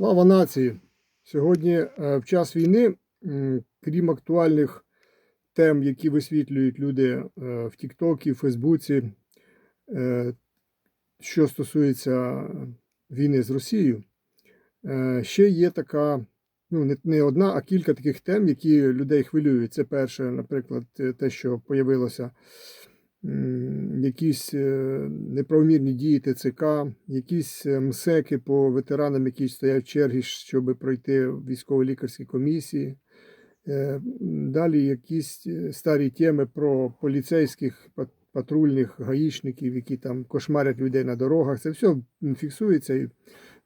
Слава нації! Сьогодні е, в час війни, крім актуальних тем, які висвітлюють люди е, в Тіктокі, Фейсбуці, е, що стосується війни з Росією, ще є така, ну, не, одна, а кілька таких тем, які людей хвилюють. Це перше, наприклад, те, що появилося м, якісь е, неправомірні дії ТЦК, якісь е, МСЕКи по ветеранам, які стоять в черги, щоб пройти військово-лікарські комісії. Е, Далі якісь старі теми про поліцейських патрульних гаїшників, які там кошмарять людей на дорогах. Це все фіксується.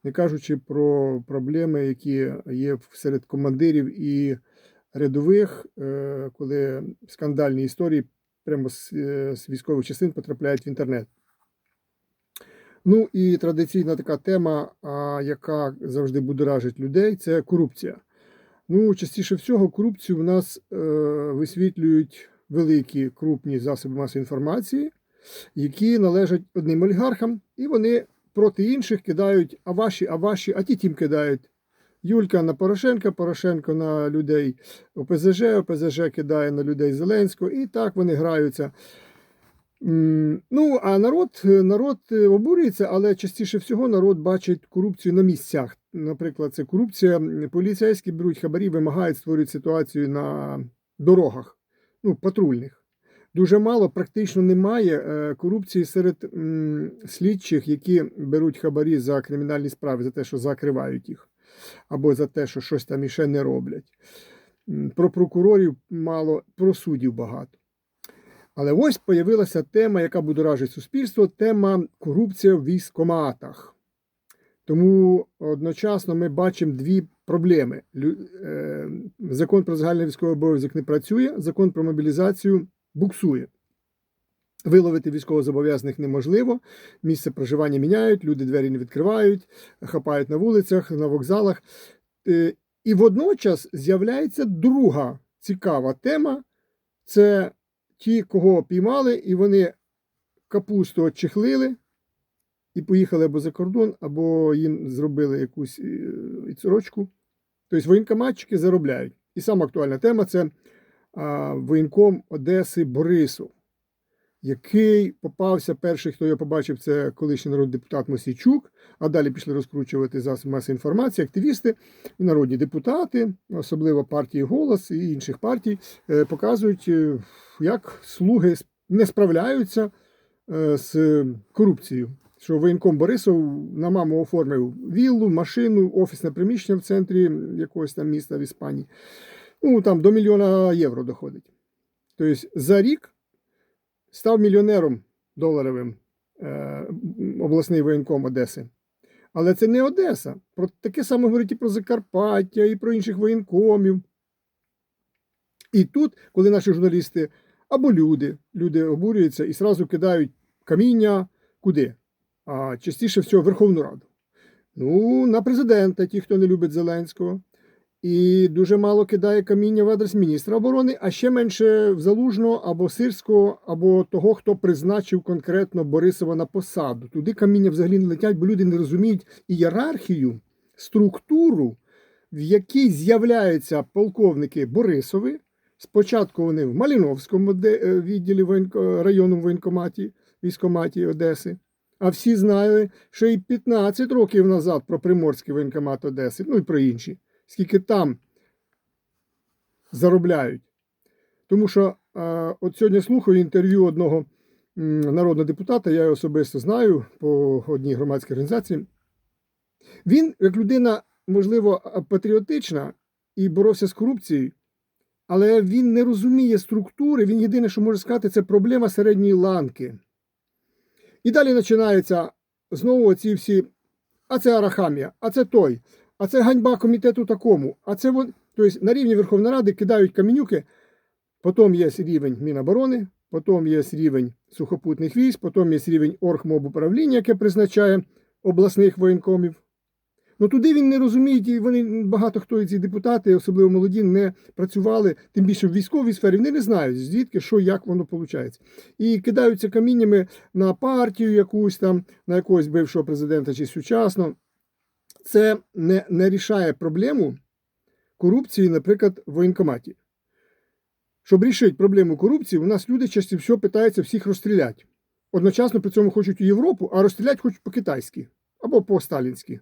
Не кажучи про проблеми, які є серед командирів і рядових, коли скандальні історії прямо з, е, з військових частин потрапляють в інтернет. Ну і традиційна така тема, яка завжди будоражить людей, це корупція. Ну, частіше всього, корупцію в нас е, висвітлюють великі крупні засоби масової інформації, які належать одним олігархам, і вони проти інших кидають а ваші, а ваші, а ті тим кидають. Юлька на Порошенка, Порошенко на людей ОПЗЖ, ОПЗЖ кидає на людей Зеленського, і так вони граються. Ну, а народ, народ е, обурюється, але частіше всього народ бачить корупцію на місцях. Наприклад, це корупція. Поліцейські беруть хабарі, вимагають, створюють ситуацію на дорогах, ну, патрульних. Дуже мало, практично немає е, корупції серед слідчих, які беруть хабарі за кримінальні справи, за те, що закривають їх, або за те, що щось там іще не роблять. Про прокурорів мало, про суддів багато. Але ось появилася тема, яка будоражить суспільство, тема корупція в військоматах. Тому одночасно ми бачимо дві проблеми. Е, Закон про загальний військовий обов'язок не працює, закон про мобілізацію буксує. Виловити військовозобов'язаних неможливо, місце проживання міняють, люди двері не відкривають, хапають на вулицях, на вокзалах. Е, І водночас з'являється друга цікава тема це ті, кого піймали, і вони капусту отчехлили і поїхали або за кордон, або їм зробили якусь е, відсрочку. Тобто воєнкоматчики заробляють. І сама актуальна тема це воєнком Одеси Борисов, який попався перший, хто його побачив, це колишній народний депутат Мосійчук, а далі пішли розкручувати засоби масової інформації, активісти і народні депутати, особливо партії Голос і інших партій, е, показують, е, як слуги не справляються е, з корупцією. Що воєнком Борисов на маму оформив віллу, машину, офісне приміщення в центрі якогось там міста в Іспанії. Ну, там до мільйона євро доходить. Тобто за рік став мільйонером доларовим е, обласний воєнком Одеси. Але це не Одеса. Про таке саме говорить і про Закарпаття, і про інших воєнкомів. І тут, коли наші журналісти або люди, люди обурюються і сразу кидають каміння куди? А частіше всього Верховну Раду. Ну, на президента, ті, хто не любить Зеленського. І дуже мало кидає каміння в адрес міністра оборони, а ще менше в Залужного або Сирського, або того, хто призначив конкретно Борисова на посаду. Туди каміння взагалі не летять, бо люди не розуміють ієрархію, структуру, в якій з'являються полковники Борисови. Спочатку вони в Маліновському е, відділі районному воєнкоматі, військоматі Одеси. А всі знали, що і 15 років назад про Приморський воєнкомат Одеси, ну і про інші скільки там заробляють. Тому що е, от сьогодні слухаю інтерв'ю одного народного депутата, я його особисто знаю по одній громадській організації. Він, як людина, можливо, патріотична і боровся з корупцією, але він не розуміє структури. Він єдине, що може сказати, це проблема середньої ланки. І далі починаються знову оці всі, а це Арахамія, а це той, а це ганьба комітету такому, а це вон. Тобто на рівні Верховної Ради кидають камінюки, потім є рівень Міноборони, потім є рівень сухопутних військ, потім є рівень Оргмобуправління, яке призначає обласних воєнкомів. Ну туди він не розуміє, і вони багато хто ці депутати, особливо молоді, не працювали, тим більше в військовій сфері, вони не знають, звідки, що, як воно виходить. І кидаються каміннями на партію якусь там, на якогось бившого президента чи сучасного. Це не, не рішає проблему корупції, наприклад, в воєнкоматі. Щоб рішити проблему корупції, у нас люди часто всього питаються всіх розстріляти. Одночасно при цьому хочуть у Європу, а розстріляти хочуть по-китайськи або по-сталінськи.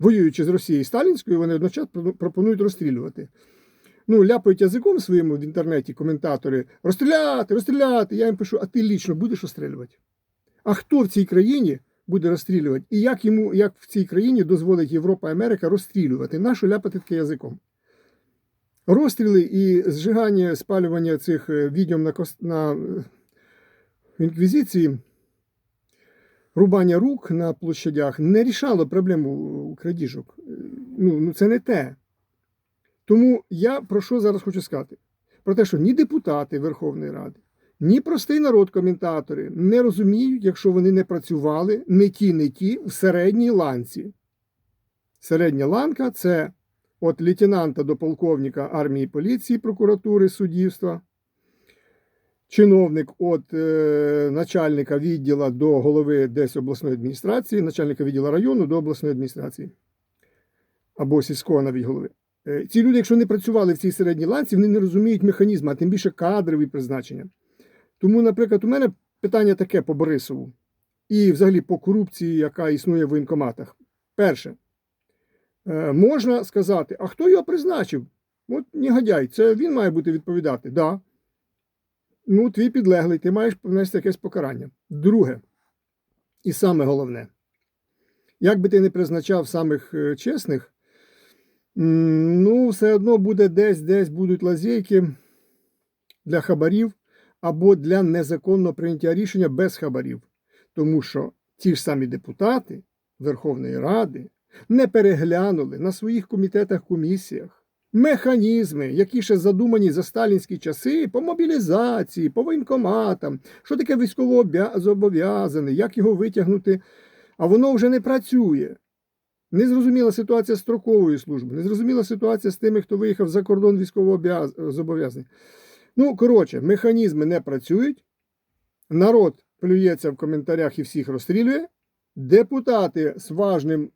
Воюючи з Росією сталінською, вони одночасно пропонують розстрілювати. Ну, ляпають язиком своїм в інтернеті коментатори: розстріляти, розстріляти. Я їм пишу, а ти лічно будеш розстрілювати? А хто в цій країні буде розстрілювати? І як йому, як в цій країні дозволить Європа і Америка розстрілювати? Нащо ляпати таке язиком? Розстріли і зжигання, спалювання цих е, відьом на, кос... на е, інквізиції, рубання рук на площадях не рішало проблему крадіжок. Е, Ну, ну це не те. Тому я про що зараз хочу сказати? Про те, що ні депутати Верховної Ради, ні простий народ, коментатори не розуміють, якщо вони не працювали не ті, не ті в середній ланці. Середня ланка це від лейтенанта до полковника армії поліції, прокуратури, суддівства, чиновник від е, начальника відділу до голови десь обласної адміністрації, начальника відділу району до обласної адміністрації або сільського навіть голови. Е, Ці люди, якщо не працювали в цій середній ланці, вони не розуміють механізму, а тим більше кадрові призначення. Тому, наприклад, у мене питання таке по Борисову і взагалі по корупції, яка існує в воєнкоматах. Перше, е, можна сказати, а хто його призначив? От негодяй, це він має бути відповідати. Да. Ну, твій підлеглий, ти маєш понести якесь покарання. Друге, і саме головне, як би ти не призначав самих е, чесних, ну, все одно буде десь, десь будуть лазейки для хабарів або для незаконного прийняття рішення без хабарів. Тому що ті ж самі депутати Верховної Ради не переглянули на своїх комітетах, комісіях механізми, які ще задумані за сталінські часи по мобілізації, по воєнкоматам, що таке військовозобов'язаний, як його витягнути, а воно вже не працює. Незрозуміла ситуація з строковою службою, незрозуміла ситуація з тими, хто виїхав за кордон військовозобов'язаний. Ну, коротше, механізми не працюють, народ плюється в коментарях і всіх розстрілює. Депутати з важним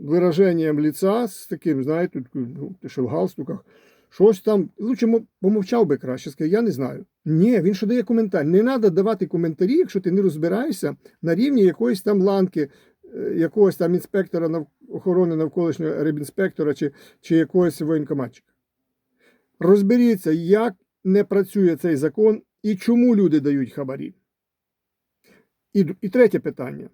вираженням ліца, з таким, знаєте, ну, що в галстуках, щось там, лучше помовчав би краще, сказав, я не знаю. Ні, він що дає коментар. Не треба давати коментарі, якщо ти не розбираєшся на рівні якоїсь там ланки, е, якогось там інспектора охорони навколишнього рибінспектора чи, чи якогось воєнкоматчика. Розберіться, як не працює цей закон і чому люди дають хабарі. І, і третє питання.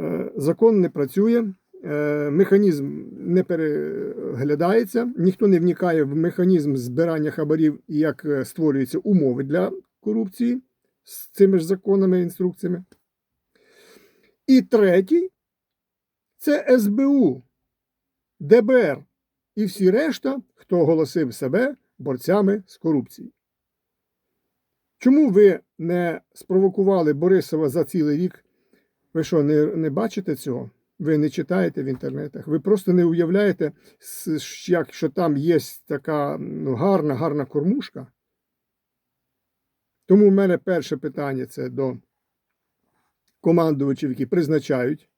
Е, закон не працює, е, механізм не переглядається, ніхто не вникає в механізм збирання хабарів і як е, створюються умови для корупції з цими ж законами і інструкціями. І третій це СБУ, ДБР і всі решта, хто оголосив себе борцями з корупцією. Чому ви не спровокували Борисова за цілий рік? Ви що, не, не бачите цього? Ви не читаєте в інтернетах, ви просто не уявляєте, як, що там є така ну, гарна, гарна кормушка. Тому в мене перше питання це до командувачів, які призначають.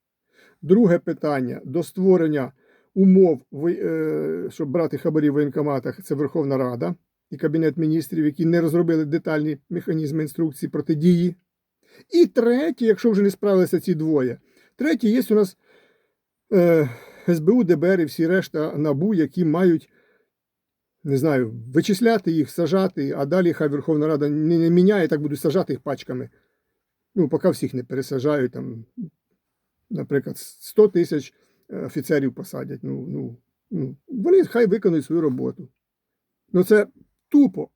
Друге питання до створення умов, е, щоб брати хабарі в воєнкоматах, це Верховна Рада і Кабінет міністрів, які не розробили детальні механізми інструкції протидії. І третє, якщо вже не справилися ці двоє, третє є у нас е, СБУ, ДБР і всі решта набу, які мають, не знаю, вичисляти їх, сажати, а далі хай Верховна Рада не, не міняє, так будуть сажати їх пачками. Ну, поки всіх не пересажають, там, наприклад, 100 тисяч офіцерів посадять. Ну, ну, ну, Вони хай виконують свою роботу. Ну це тупо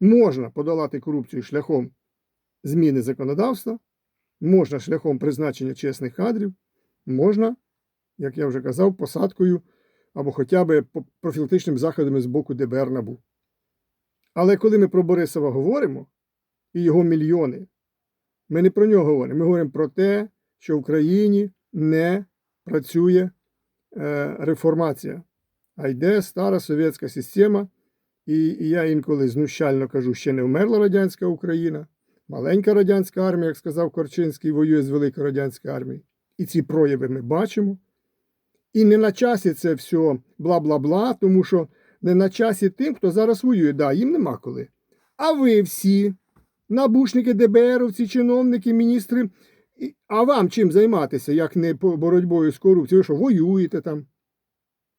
можна подолати корупцію шляхом зміни законодавства, можна шляхом призначення чесних кадрів, можна, як я вже казав, посадкою або хоча б профілактичними заходами з боку ДБР НАБУ. Але коли ми про Борисова говоримо і його мільйони, ми не про нього говоримо. Ми говоримо про те, що в країні не працює е, реформація, а йде стара совєтська система. І, і я інколи знущально кажу, ще не вмерла радянська Україна. Маленька радянська армія, як сказав Корчинський, воює з великою радянською армією. і ці прояви ми бачимо. І не на часі це все бла-бла-бла, тому що не на часі тим, хто зараз воює. Да, їм нема коли. А ви всі, набушники ДБРовці, чиновники, міністри, а вам чим займатися, як не боротьбою з корупцією? Ви що, воюєте там?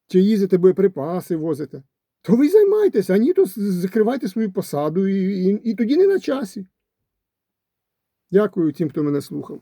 Чи їздите боєприпаси возите? То ви займайтеся, а ні, то закривайте свою посаду і, і, і тоді не на часі. Дякую тим, хто мене слухав.